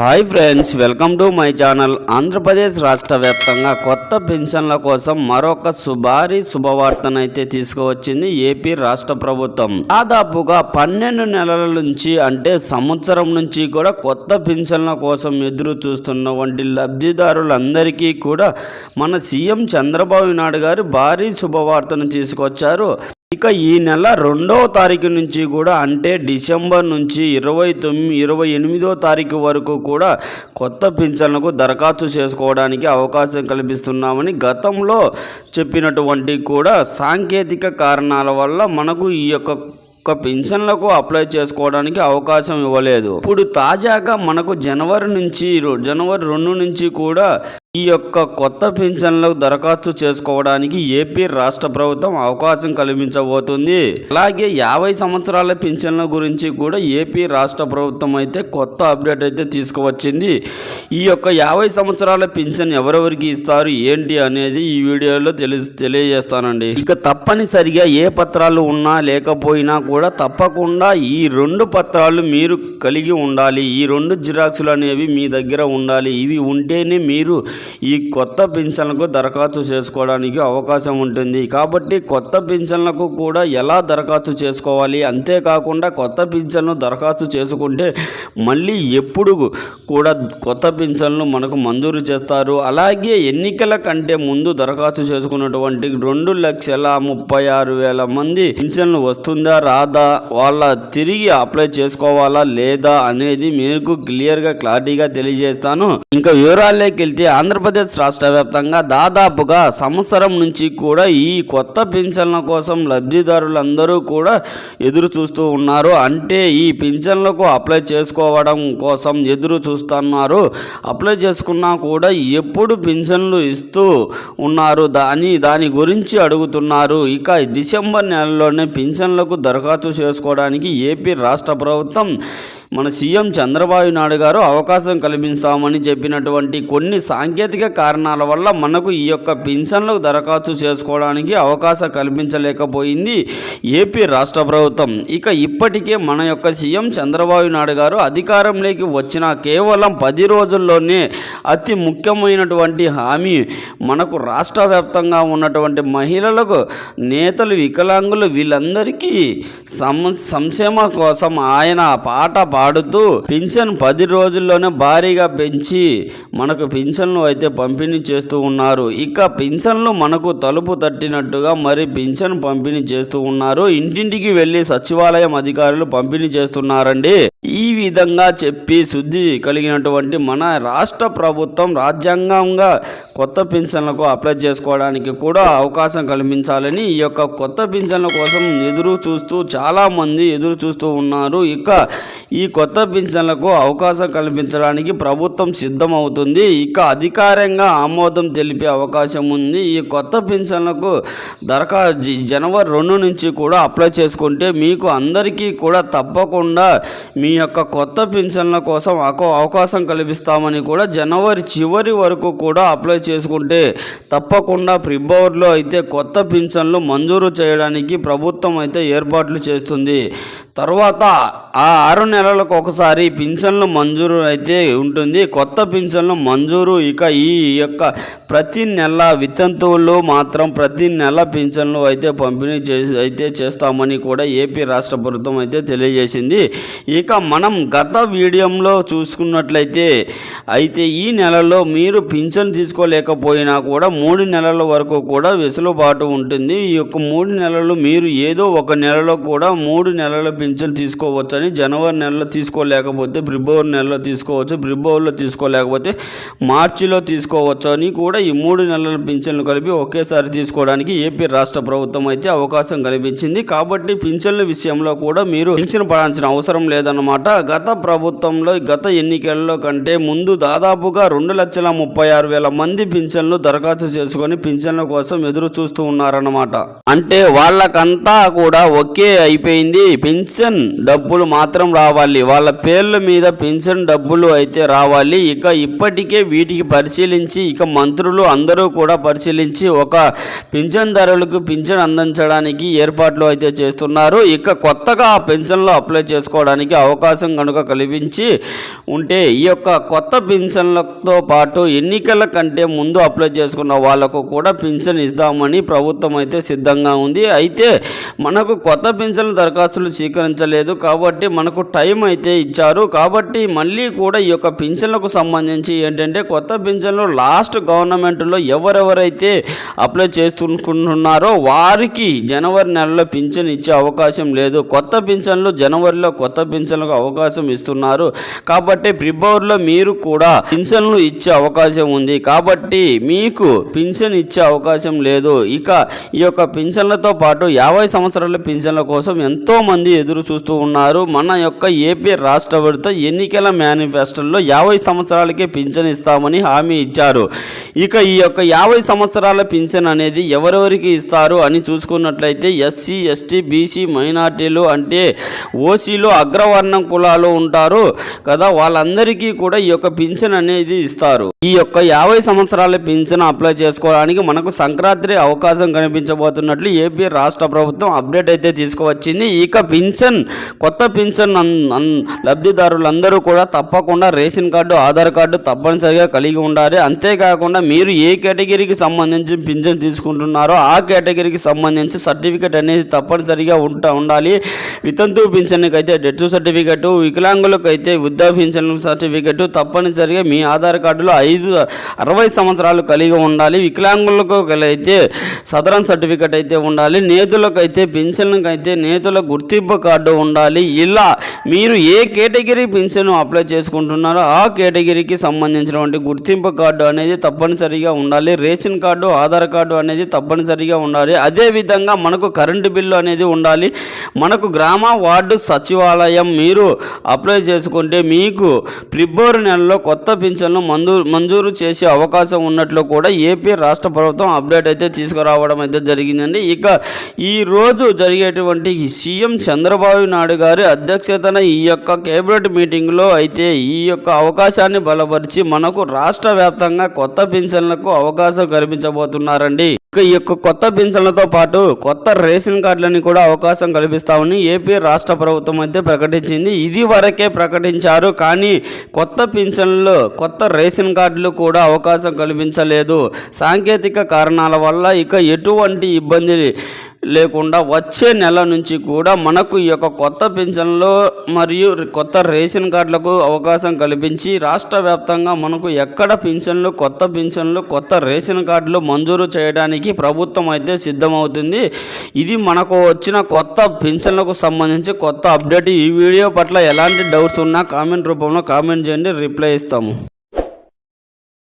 Hi friends welcome to my channel Andhra Pradesh రాష్ట్ర వ్యాప్తంగా కొత్త పెన్షన్ల కోసం మరొక సుభారీ శుభవార్తనైతే తీసుకువచ్చింది ఏపీ రాష్ట్ర ప్రభుత్వం. దాదాపుగా పన్నెండు నెలల నుంచి అంటే సంవత్సరం నుంచి కూడా కొత్త పెన్షన్ల కోసం ఎదురు చూస్తున్నటువంటి లబ్ధిదారులందరికీ కూడా మన సీఎం చంద్రబాబు నాయుడు గారు భారీ శుభవార్తను తీసుకొచ్చారు. ఇక ఈ నెల రెండవ తారీఖు నుంచి కూడా అంటే డిసెంబర్ నుంచి ఇరవై తొమ్మిది ఇరవై ఎనిమిదో తారీఖు వరకు కూడా కొత్త పింఛన్లకు దరఖాస్తు చేసుకోవడానికి అవకాశం కల్పిస్తున్నామని గతంలో చెప్పినటువంటి కూడా సాంకేతిక కారణాల వల్ల మనకు ఈ యొక్క ఒక పెన్షన్లకు అప్లై చేసుకోవడానికి అవకాశం ఇవ్వలేదు. ఇప్పుడు తాజాగా మనకు జనవరి నుంచి జనవరి రెండు నుంచి కూడా ఈ యొక్క కొత్త పింఛన్లకు దరఖాస్తు చేసుకోవడానికి ఏపీ రాష్ట్ర ప్రభుత్వం అవకాశం కల్పించబోతుంది. అలాగే యాభై సంవత్సరాల పింఛన్ల గురించి కూడా ఏపీ రాష్ట్ర ప్రభుత్వం అయితే కొత్త అప్డేట్ అయితే తీసుకువచ్చింది. ఈ యొక్క యాభై సంవత్సరాల పింఛన్ ఎవరెవరికి ఇస్తారు? ఏంటి అనేది ఈ వీడియోలో తెలి తెలియజేస్తానండి. ఇక తప్పనిసరిగా ఏ పత్రాలు ఉన్నా లేకపోయినా కూడా తప్పకుండా ఈ రెండు పత్రాలు మీరు కలిగి ఉండాలి. ఈ రెండు జిరాక్సులు అనేవి మీ దగ్గర ఉండాలి. ఇవి ఉంటేనే మీరు ఈ కొత్త పింఛన్లకు దరఖాస్తు చేసుకోవడానికి అవకాశం ఉంటుంది. కాబట్టి కొత్త పింఛన్లకు కూడా ఎలా దరఖాస్తు చేసుకోవాలి? అంతేకాకుండా కొత్త పింఛన్ను దరఖాస్తు చేసుకుంటే మళ్ళీ ఎప్పుడు కూడా కొత్త పింఛన్లు మనకు మంజూరు చేస్తారు. అలాగే ఎన్నికల కంటే ముందు దరఖాస్తు చేసుకున్నటువంటి రెండు లక్షల ముప్పై ఆరు వేల మంది పింఛన్లు వస్తుందా రాదా? వాళ్ళ తిరిగి అప్లై చేసుకోవాలా లేదా అనేది మీకు క్లియర్గా క్లారిటీగా తెలియజేస్తాను. ఇంకా వివరాల్లోకి వెళ్తే ఆంధ్రప్రదేశ్ రాష్ట్ర వ్యాప్తంగా దాదాపుగా సంవత్సరం నుంచి కూడా ఈ కొత్త పింఛన్ల కోసం లబ్ధిదారులందరూ కూడా ఎదురు చూస్తూ ఉన్నారు. అంటే ఈ పింఛన్లకు అప్లై చేసుకోవడం కోసం ఎదురు చూస్తున్నారు. అప్లై చేసుకున్నా కూడా ఎప్పుడు పింఛన్లు ఇస్తూ ఉన్నారు. దాని దాని గురించి అడుగుతున్నారు. ఇక డిసెంబర్ నెలలోనే పింఛన్లకు దరఖాస్తు చేసుకోవడానికి ఏపీ రాష్ట్ర ప్రభుత్వం మన సీఎం చంద్రబాబు నాయుడు గారు అవకాశం కల్పిస్తామని చెప్పినటువంటి కొన్ని సాంకేతిక కారణాల వల్ల మనకు ఈ యొక్క పింఛన్లకు దరఖాస్తు చేసుకోవడానికి అవకాశం కల్పించలేకపోయింది ఏపీ రాష్ట్ర ప్రభుత్వం. ఇక ఇప్పటికే మన యొక్క సీఎం చంద్రబాబు నాయుడు గారు అధికారంలోకి వచ్చిన కేవలం పది రోజుల్లోనే అతి ముఖ్యమైనటువంటి హామీ మనకు రాష్ట్ర వ్యాప్తంగా ఉన్నటువంటి మహిళలకు నేతలు వికలాంగులు వీళ్ళందరికీ సం సంక్షేమ కోసం ఆయన పాట పాడుతూ పింఛన్ పది రోజుల్లోనే భారీగా పెంచి మనకు పింఛన్లు అయితే పంపిణీ చేస్తూ ఉన్నారు. ఇక పింఛన్లు మనకు తలుపు తట్టినట్టుగా మరి పింఛన్ పంపిణీ చేస్తూ ఉన్నారు. ఇంటింటికి వెళ్ళి సచివాలయం అధికారులు పంపిణీ చేస్తున్నారండి. ఈ విధంగా చెప్పి శుద్ధి కలిగినటువంటి మన రాష్ట్ర ప్రభుత్వం రాజ్యాంగంగా కొత్త పింఛన్లకు అప్లై చేసుకోవడానికి కూడా అవకాశం కల్పించాలని ఈ యొక్క కొత్త పింఛన్ల కోసం ఎదురు చూస్తూ చాలామంది ఎదురు చూస్తూ ఉన్నారు. ఇక ఈ కొత్త పింఛన్లకు అవకాశం కల్పించడానికి ప్రభుత్వం సిద్ధమవుతుంది. ఇక అధికారంగా ఆమోదం తెలిపే అవకాశం ఉంది. ఈ కొత్త పింఛన్లకు దరఖాస్తు జనవరి రెండు నుంచి కూడా అప్లై చేసుకుంటే మీకు అందరికీ కూడా తప్పకుండా మీ యొక్క కొత్త పింఛన్ల కోసం అవకాశం కల్పిస్తామని కూడా జనవరి చివరి వరకు కూడా అప్లై చేసుకుంటే తప్పకుండా ఫిబ్రవరిలో అయితే కొత్త పింఛన్లు మంజూరు చేయడానికి ప్రభుత్వం అయితే ఏర్పాట్లు చేస్తుంది. తర్వాత ఆ ఆరు నెలల నెలలకు ఒకసారి పింఛన్లు మంజూరు అయితే ఉంటుంది. కొత్త పింఛన్లు మంజూరు ఇక ఈ యొక్క ప్రతి నెల వితంతువులు మాత్రం ప్రతి నెల పింఛన్లు అయితే పంపిణీ చేసి అయితే చేస్తామని కూడా ఏపీ రాష్ట్ర ప్రభుత్వం అయితే తెలియజేసింది. ఇక మనం గత వీడియోలో చూసుకున్నట్లయితే అయితే ఈ నెలలో మీరు పింఛన్ తీసుకోలేకపోయినా కూడా మూడు నెలల వరకు కూడా వెసులుబాటు ఉంటుంది. ఈ యొక్క మూడు నెలలు మీరు ఏదో ఒక నెలలో కూడా మూడు నెలల పింఛన్ తీసుకోవచ్చని జనవరి నెలలో తీసుకోలేకపోతే ఫిబ్రవరి నెలలో తీసుకోవచ్చు ఫిబ్రవరిలో తీసుకోలేకపోతే మార్చిలో తీసుకోవచ్చు అని కూడా ఈ మూడు నెలల పింఛన్లు కలిపి ఒకేసారి తీసుకోవడానికి ఏపీ రాష్ట్ర ప్రభుత్వం అయితే అవకాశం కల్పించింది. కాబట్టి పింఛన్ల విషయంలో కూడా మీరు పింఛన్ పడాల్సిన అవసరం లేదన్నమాట. గత ప్రభుత్వంలో గత ఎన్నికల్లో కంటే ముందు దాదాపుగా రెండు లక్షల ముప్పై ఆరు వేల మంది పింఛన్లు దరఖాస్తు చేసుకొని పింఛన్ల కోసం ఎదురు చూస్తూ ఉన్నారన్నమాట. అంటే వాళ్ళకంతా కూడా ఒకే అయిపోయింది. పెన్షన్ డబ్బులు మాత్రం రావాలి. రావాలి వాళ్ళ పేర్ల మీద పెన్షన్ డబ్బులు అయితే రావాలి. ఇక ఇప్పటికే వీటికి పరిశీలించి ఇక మంత్రులు అందరూ కూడా పరిశీలించి ఒక పింఛన్దారులకు పింఛన్ అందించడానికి ఏర్పాట్లు అయితే చేస్తున్నారు. ఇక కొత్తగా ఆ పెన్షన్లు అప్లై చేసుకోవడానికి అవకాశం కనుక కల్పించి ఉంటే ఈ యొక్క కొత్త పింఛన్లతో పాటు ఎన్నికల కంటే ముందు అప్లై చేసుకున్న వాళ్ళకు కూడా పింఛన్ ఇద్దామని ప్రభుత్వం అయితే సిద్ధంగా ఉంది. అయితే మనకు కొత్త పింఛన్ల దరఖాస్తులు స్వీకరించలేదు కాబట్టి మనకు టైం అయితే ఇచ్చారు కాబట్టి మళ్ళీ కూడా ఈ యొక్క పింఛన్లకు సంబంధించి ఏంటంటే కొత్త పింఛన్లు లాస్ట్ గవర్నమెంట్లో ఎవరెవరైతే అప్లై చేసుకుంటున్నారో వారికి జనవరి నెలలో పింఛన్ ఇచ్చే అవకాశం లేదు. కొత్త పింఛన్లు జనవరిలో కొత్త పింఛన్లకు అవకాశం ఇస్తున్నారు. కాబట్టి ఫిబ్రవరిలో మీరు కూడా పింఛన్లు ఇచ్చే అవకాశం ఉంది. కాబట్టి మీకు పింఛన్ ఇచ్చే అవకాశం లేదు. ఇక ఈ యొక్క పింఛన్లతో పాటు యాభై సంవత్సరాల పింఛన్ల కోసం ఎంతో మంది ఎదురు చూస్తూ ఉన్నారు. మన యొక్క ఏపీ రాష్ట్ర విడత ఎన్నికల మేనిఫెస్టోలో యాభై సంవత్సరాలకే పింఛన్ ఇస్తామని హామీ ఇచ్చారు. ఇక ఈ యొక్క యాభై సంవత్సరాల పింఛన్ అనేది ఎవరెవరికి ఇస్తారు అని చూసుకున్నట్లయితే ఎస్సీ ఎస్టీ బీసీ మైనార్టీలు అంటే ఓసీలో అగ్రవర్ణం కులాలు ఉంటారు కదా వాళ్ళందరికీ కూడా ఈ యొక్క పింఛన్ అనేది ఇస్తారు. ఈ యొక్క యాభై సంవత్సరాల పింఛన్ అప్లై చేసుకోవడానికి మనకు సంక్రాంతి అవకాశం కనిపించబోతున్నట్లు ఏపీ రాష్ట్ర ప్రభుత్వం అప్డేట్ అయితే తీసుకువచ్చింది. ఇక పింఛన్ కొత్త పింఛన్ అన్- లబ్ధిదారులందరూ కూడా తప్పకుండా రేషన్ కార్డు ఆధార్ కార్డు తప్పనిసరిగా కలిగి ఉండాలి. అంతేకాకుండా మీరు ఏ కేటగిరీకి సంబంధించి పింఛన్ తీసుకుంటున్నారో ఆ కేటగిరీకి సంబంధించి సర్టిఫికేట్ అనేది తప్పనిసరిగా ఉంటా ఉండాలి. వితంతు పింఛన్కి అయితే డెత్ సర్టిఫికేట్ వికలాంగులకు అయితే వృద్ధా పింఛన్ సర్టిఫికెట్ తప్పనిసరిగా మీ ఆధార్ కార్డులో ఐదు అరవై సంవత్సరాలు కలిగి ఉండాలి. వికలాంగులకు అయితే సదరన్ సర్టిఫికెట్ అయితే ఉండాలి. నేతులకు అయితే పింఛన్లకు అయితే నేతుల గుర్తింపు కార్డు ఉండాలి. ఇలా మీరు మీరు ఏ కేటగిరీ పింఛను అప్లై చేసుకుంటున్నారో ఆ కేటగిరీకి సంబంధించినటువంటి గుర్తింపు కార్డు అనేది తప్పనిసరిగా ఉండాలి. రేషన్ కార్డు ఆధార్ కార్డు అనేది తప్పనిసరిగా ఉండాలి. అదేవిధంగా మనకు కరెంటు బిల్లు అనేది ఉండాలి. మనకు గ్రామ వార్డు సచివాలయం మీరు అప్లై చేసుకుంటే మీకు ఫిబ్రవరి నెలలో కొత్త పింఛన్లు మంజూ మంజూరు చేసే అవకాశం ఉన్నట్లు కూడా ఏపీ రాష్ట్ర ప్రభుత్వం అప్డేట్ అయితే తీసుకురావడం అయితే జరిగిందండి. ఇక ఈరోజు జరిగేటువంటి సీఎం చంద్రబాబు నాయుడు గారి అధ్యక్షతన ఈ యొక్క కేబినెట్ మీటింగ్లో అయితే ఈ యొక్క అవకాశాన్ని బలపరిచి మనకు రాష్ట్ర వ్యాప్తంగా కొత్త పింఛన్లకు అవకాశం కల్పించబోతున్నారండి. ఇక ఈ యొక్క కొత్త పింఛన్లతో పాటు కొత్త రేషన్ కార్డులని కూడా అవకాశం కల్పిస్తామని ఏపీ రాష్ట్ర ప్రభుత్వం అయితే ప్రకటించింది. ఇది వరకే ప్రకటించారు. కానీ కొత్త పింఛన్లు కొత్త రేషన్ కార్డులు కూడా అవకాశం కల్పించలేదు. సాంకేతిక కారణాల వల్ల ఇక ఎటువంటి ఇబ్బంది లేకుండా వచ్చే నెల నుంచి కూడా మనకు ఈ యొక్క కొత్త పింఛన్లు మరియు కొత్త రేషన్ కార్డులకు అవకాశం కల్పించి రాష్ట్ర వ్యాప్తంగా మనకు ఎక్కడ పింఛన్లు కొత్త పింఛన్లు కొత్త రేషన్ కార్డులు మంజూరు చేయడానికి ప్రభుత్వం అయితే సిద్ధమవుతుంది. ఇది మనకు వచ్చిన కొత్త పింఛన్లకు సంబంధించి కొత్త అప్డేట్. ఈ వీడియో పట్ల ఎలాంటి డౌట్స్ ఉన్నా కామెంట్ రూపంలో కామెంట్ చేయండి. రిప్లై ఇస్తాము.